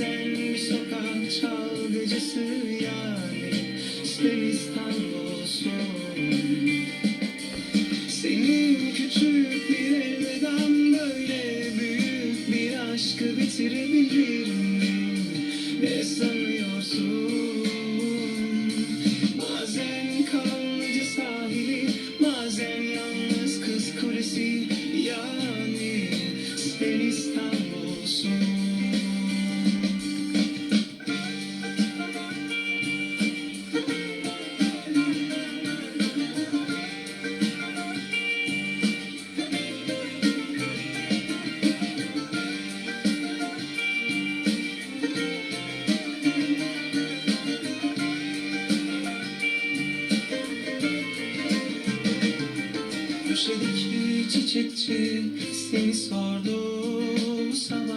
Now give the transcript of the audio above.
Bir sokak çalgıcısı yani. Sen İstanbul'sun senin küçük bir elveden böyle büyük bir aşkı bitirebilirim Ne sanıyorsun? köşedeki çiçekçi seni sordu sana.